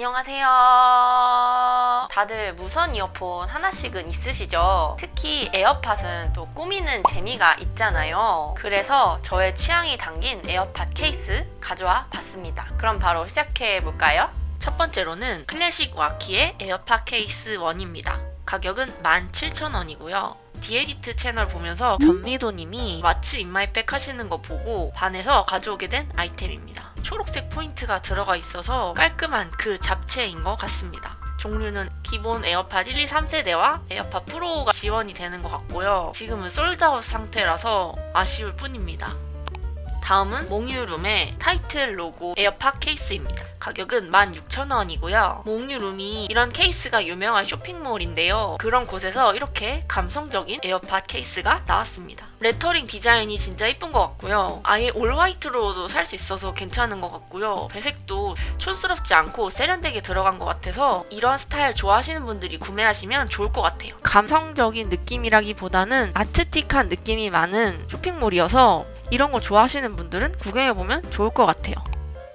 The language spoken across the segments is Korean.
안녕하세요. 다들 무선 이어폰 하나씩은 있으시죠? 특히 에어팟은 또 꾸미는 재미가 있잖아요. 그래서 저의 취향이 담긴 에어팟 케이스 가져와 봤습니다. 그럼 바로 시작해 볼까요? 첫 번째로는 클래식 와키의 에어팟 케이스 1입니다. 가격은 17,000원이고요. 디에디트 채널 보면서 전미도님이 마츠 인마이백 하시는 거 보고 반해서 가져오게 된 아이템입니다. 초록색 포인트가 들어가 있어서 깔끔한 그 잡채인 것 같습니다. 종류는 기본 에어팟 1, 2, 3세대와 에어팟 프로가 지원이 되는 것 같고요. 지금은 솔드아웃 상태라서 아쉬울 뿐입니다. 다음은 몽유룸의 타이틀 로고 에어팟 케이스입니다. 가격은 16,000원이고요. 몽유룸이 이런 케이스가 유명한 쇼핑몰인데요. 그런 곳에서 이렇게 감성적인 에어팟 케이스가 나왔습니다. 레터링 디자인이 진짜 이쁜 것 같고요. 아예 올 화이트로도 살 수 있어서 괜찮은 것 같고요. 배색도 촌스럽지 않고 세련되게 들어간 것 같아서 이런 스타일 좋아하시는 분들이 구매하시면 좋을 것 같아요. 감성적인 느낌이라기보다는 아트틱한 느낌이 많은 쇼핑몰이어서 이런 거 좋아하시는 분들은 구경해보면 좋을 것 같아요.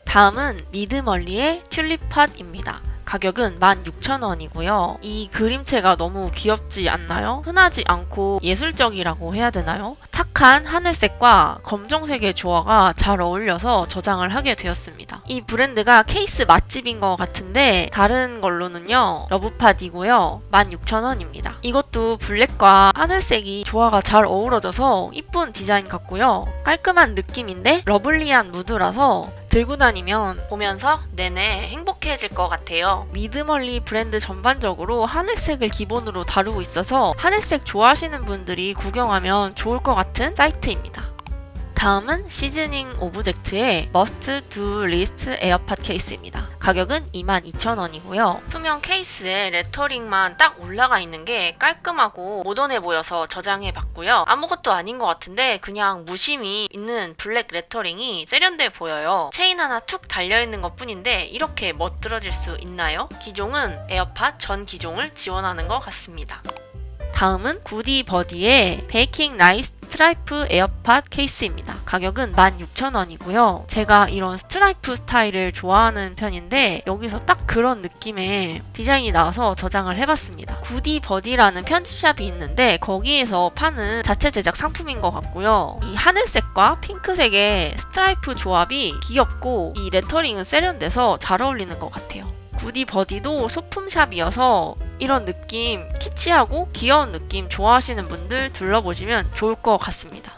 다음은 미드멀리의 튤립팟입니다. 가격은 16,000원이고요. 이 그림체가 너무 귀엽지 않나요? 흔하지 않고 예술적이라고 해야 되나요? 탁한 하늘색과 검정색의 조화가 잘 어울려서 저장을 하게 되었습니다. 이 브랜드가 케이스 맛집인 것 같은데 다른 걸로는요. 러브팟이고요. 16,000원입니다. 이것도 블랙과 하늘색이 조화가 잘 어우러져서 이쁜 디자인 같고요. 깔끔한 느낌인데 러블리한 무드라서 들고 다니면 보면서 내내 행복해질 것 같아요. 미드멀리 브랜드 전반적으로 하늘색을 기본으로 다루고 있어서 하늘색 좋아하시는 분들이 구경하면 좋을 것 같은 사이트입니다. 다음은 시즈닝 오브젝트의 머스트 두 리스트 에어팟 케이스입니다. 가격은 22,000원이고요. 투명 케이스에 레터링만 딱 올라가 있는 게 깔끔하고 모던해 보여서 저장해 봤고요. 아무것도 아닌 것 같은데 그냥 무심히 있는 블랙 레터링이 세련돼 보여요. 체인 하나 툭 달려 있는 것 뿐인데 이렇게 멋들어질 수 있나요? 기종은 에어팟 전 기종을 지원하는 것 같습니다. 다음은 구디 버디의 베이킹 나이스 스트라이프 에어팟 케이스입니다. 가격은 16,000원이고요. 제가 이런 스트라이프 스타일을 좋아하는 편인데 여기서 딱 그런 느낌의 디자인이 나와서 저장을 해봤습니다. 구디 버디라는 편집샵이 있는데 거기에서 파는 자체 제작 상품인 것 같고요. 이 하늘색과 핑크색의 스트라이프 조합이 귀엽고 이 레터링은 세련돼서 잘 어울리는 것 같아요. 구디 버디도 소품샵이어서 이런 느낌 키치하고 귀여운 느낌 좋아하시는 분들 둘러보시면 좋을 것 같습니다.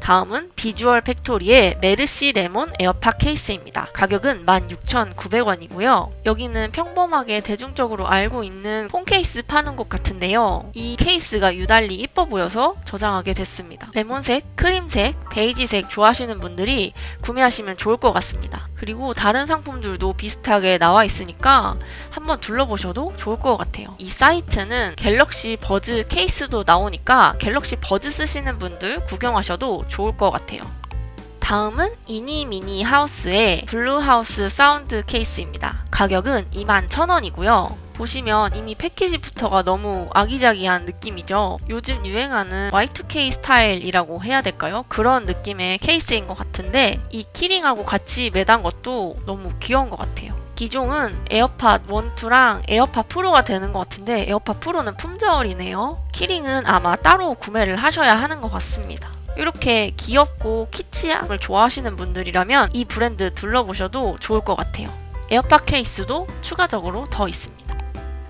다음은 비주얼 팩토리의 메르시 레몬 에어팟 케이스입니다. 가격은 16,900원이고요. 여기는 평범하게 대중적으로 알고 있는 폰 케이스 파는 곳 같은데요. 이 케이스가 유달리 이뻐 보여서 저장하게 됐습니다. 레몬색, 크림색, 베이지색 좋아하시는 분들이 구매하시면 좋을 것 같습니다. 그리고 다른 상품들도 비슷하게 나와 있으니까 한번 둘러보셔도 좋을 것 같아요. 이 사이트는 갤럭시 버즈 케이스도 나오니까 갤럭시 버즈 쓰시는 분들 구경하셔도 좋을 것 같아요. 다음은 이니미니 하우스의 블루하우스 사운드 케이스입니다. 가격은 21,000원이고요. 보시면 이미 패키지부터가 너무 아기자기한 느낌이죠. 요즘 유행하는 Y2K 스타일이라고 해야 될까요? 그런 느낌의 케이스인 것 같은데 이 키링하고 같이 매단 것도 너무 귀여운 것 같아요. 기종은 에어팟 1, 2랑 에어팟 프로가 되는 것 같은데 에어팟 프로는 품절이네요. 키링은 아마 따로 구매를 하셔야 하는 것 같습니다. 이렇게 귀엽고 키치함을 좋아하시는 분들이라면 이 브랜드 둘러보셔도 좋을 것 같아요. 에어팟 케이스도 추가적으로 더 있습니다.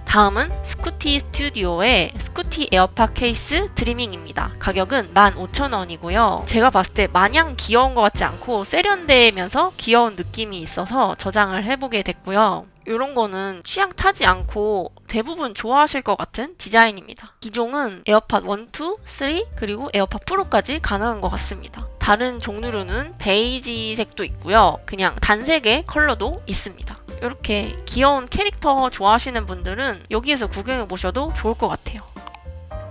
다음은 스쿠티 스튜디오의 스쿠티 에어팟 케이스 드리밍입니다. 가격은 15,000원이고요. 제가 봤을 때 마냥 귀여운 것 같지 않고 세련되면서 귀여운 느낌이 있어서 저장을 해보게 됐고요. 이런 거는 취향 타지 않고 대부분 좋아하실 것 같은 디자인입니다. 기종은 에어팟 1, 2, 3 그리고 에어팟 프로까지 가능한 것 같습니다. 다른 종류로는 베이지색도 있고요. 그냥 단색의 컬러도 있습니다. 이렇게 귀여운 캐릭터 좋아하시는 분들은 여기에서 구경해 보셔도 좋을 것 같아요.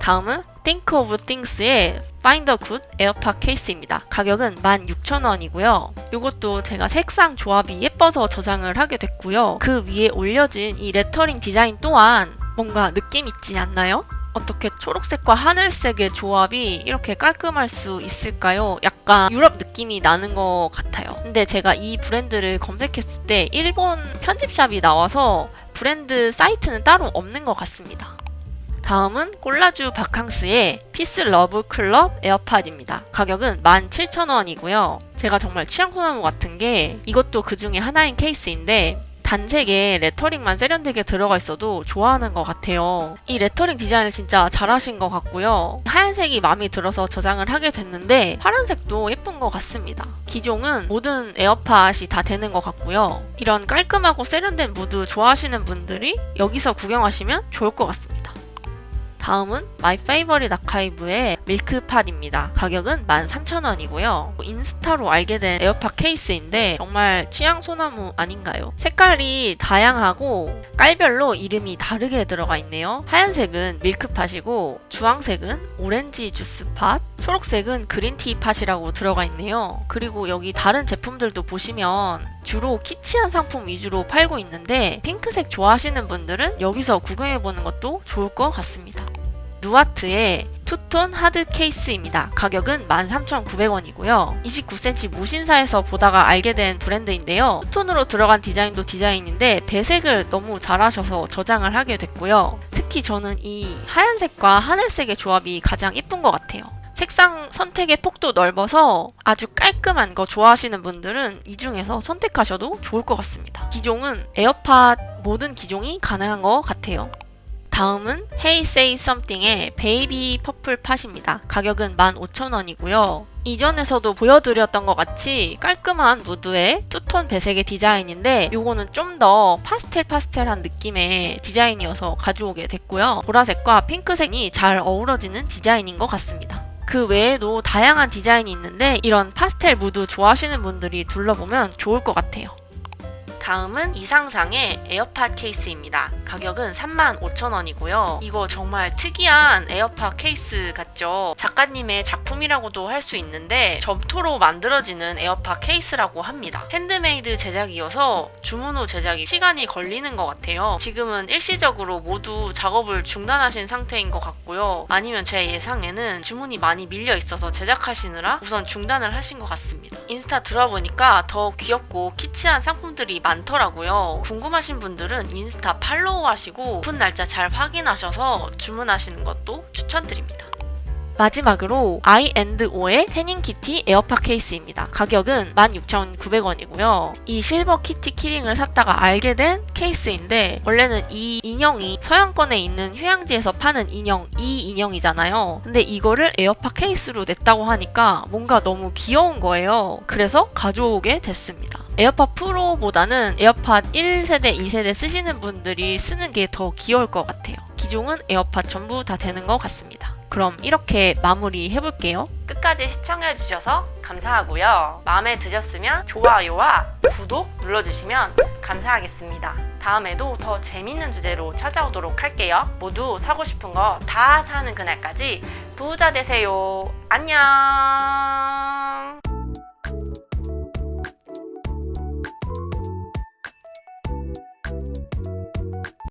다음은 Think of Things의 Find a Good 에어팟 케이스입니다. 가격은 16,000원이고요. 이것도 제가 색상 조합이 예뻐서 저장을 하게 됐고요. 그 위에 올려진 이 레터링 디자인 또한 뭔가 느낌 있지 않나요? 어떻게 초록색과 하늘색의 조합이 이렇게 깔끔할 수 있을까요? 약간 유럽 느낌이 나는 것 같아요. 근데 제가 이 브랜드를 검색했을 때 일본 편집샵이 나와서 브랜드 사이트는 따로 없는 것 같습니다. 다음은 콜라주 바캉스의 피스 러브 클럽 에어팟입니다. 가격은 17,000원이고요. 제가 정말 취향 소나무 같은 게 이것도 그 중에 하나인 케이스인데 단색에 레터링만 세련되게 들어가 있어도 좋아하는 것 같아요. 이 레터링 디자인을 진짜 잘하신 것 같고요. 하얀색이 마음에 들어서 저장을 하게 됐는데 파란색도 예쁜 것 같습니다. 기종은 모든 에어팟이 다 되는 것 같고요. 이런 깔끔하고 세련된 무드 좋아하시는 분들이 여기서 구경하시면 좋을 것 같습니다. 다음은 마이 페이버릿 아카이브의 밀크팟입니다. 가격은 13,000원이고요. 인스타로 알게 된 에어팟 케이스인데 정말 취향 소나무 아닌가요? 색깔이 다양하고 깔별로 이름이 다르게 들어가 있네요. 하얀색은 밀크팟이고 주황색은 오렌지 주스팟, 초록색은 그린티 팟이라고 들어가 있네요. 그리고 여기 다른 제품들도 보시면 주로 키치한 상품 위주로 팔고 있는데 핑크색 좋아하시는 분들은 여기서 구경해보는 것도 좋을 것 같습니다. 누아트의 투톤 하드 케이스입니다. 가격은 13,900원이고요. 29cm 무신사에서 보다가 알게 된 브랜드인데요. 투톤으로 들어간 디자인도 디자인인데 배색을 너무 잘하셔서 저장을 하게 됐고요. 특히 저는 이 하얀색과 하늘색의 조합이 가장 예쁜 것 같아요. 색상 선택의 폭도 넓어서 아주 깔끔한 거 좋아하시는 분들은 이 중에서 선택하셔도 좋을 것 같습니다. 기종은 에어팟 모든 기종이 가능한 것 같아요. 다음은 Hey Say Something의 베이비 퍼플 팟입니다. 가격은 15,000원이고요. 이전에서도 보여드렸던 것 같이 깔끔한 무드의 투톤 배색의 디자인인데 요거는 좀 더 파스텔 파스텔한 느낌의 디자인이어서 가져오게 됐고요. 보라색과 핑크색이 잘 어우러지는 디자인인 것 같습니다. 그 외에도 다양한 디자인이 있는데 이런 파스텔 무드 좋아하시는 분들이 둘러보면 좋을 것 같아요. 다음은 이상상의 에어팟 케이스입니다. 가격은 35,000원이고요. 이거 정말 특이한 에어팟 케이스 같죠? 작가님의 작품이라고도 할 수 있는데 점토로 만들어지는 에어팟 케이스라고 합니다. 핸드메이드 제작이어서 주문 후 제작이 시간이 걸리는 것 같아요. 지금은 일시적으로 모두 작업을 중단하신 상태인 것 같고요. 아니면 제 예상에는 주문이 많이 밀려 있어서 제작하시느라 우선 중단을 하신 것 같습니다. 인스타 들어보니까 더 귀엽고 키치한 상품들이 많더라고요. 궁금하신 분들은 인스타 팔로우 하시고 오픈 날짜 잘 확인하셔서 주문하시는 것도 추천드립니다. 마지막으로 I&O의 태닝 키티 에어팟 케이스입니다. 가격은 16,900원이고요. 이 실버 키티 키링을 샀다가 알게 된 케이스인데 원래는 이 인형이 서양권에 있는 휴양지에서 파는 인형 이 인형이잖아요. 근데 이거를 에어팟 케이스로 냈다고 하니까 뭔가 너무 귀여운 거예요. 그래서 가져오게 됐습니다. 에어팟 프로보다는 에어팟 1세대, 2세대 쓰시는 분들이 쓰는 게 더 귀여울 것 같아요. 기종은 에어팟 전부 다 되는 것 같습니다. 그럼 이렇게 마무리 해볼게요. 끝까지 시청해주셔서 감사하고요. 마음에 드셨으면 좋아요와 구독 눌러주시면 감사하겠습니다. 다음에도 더 재밌는 주제로 찾아오도록 할게요. 모두 사고 싶은 거 다 사는 그날까지 부자 되세요. 안녕!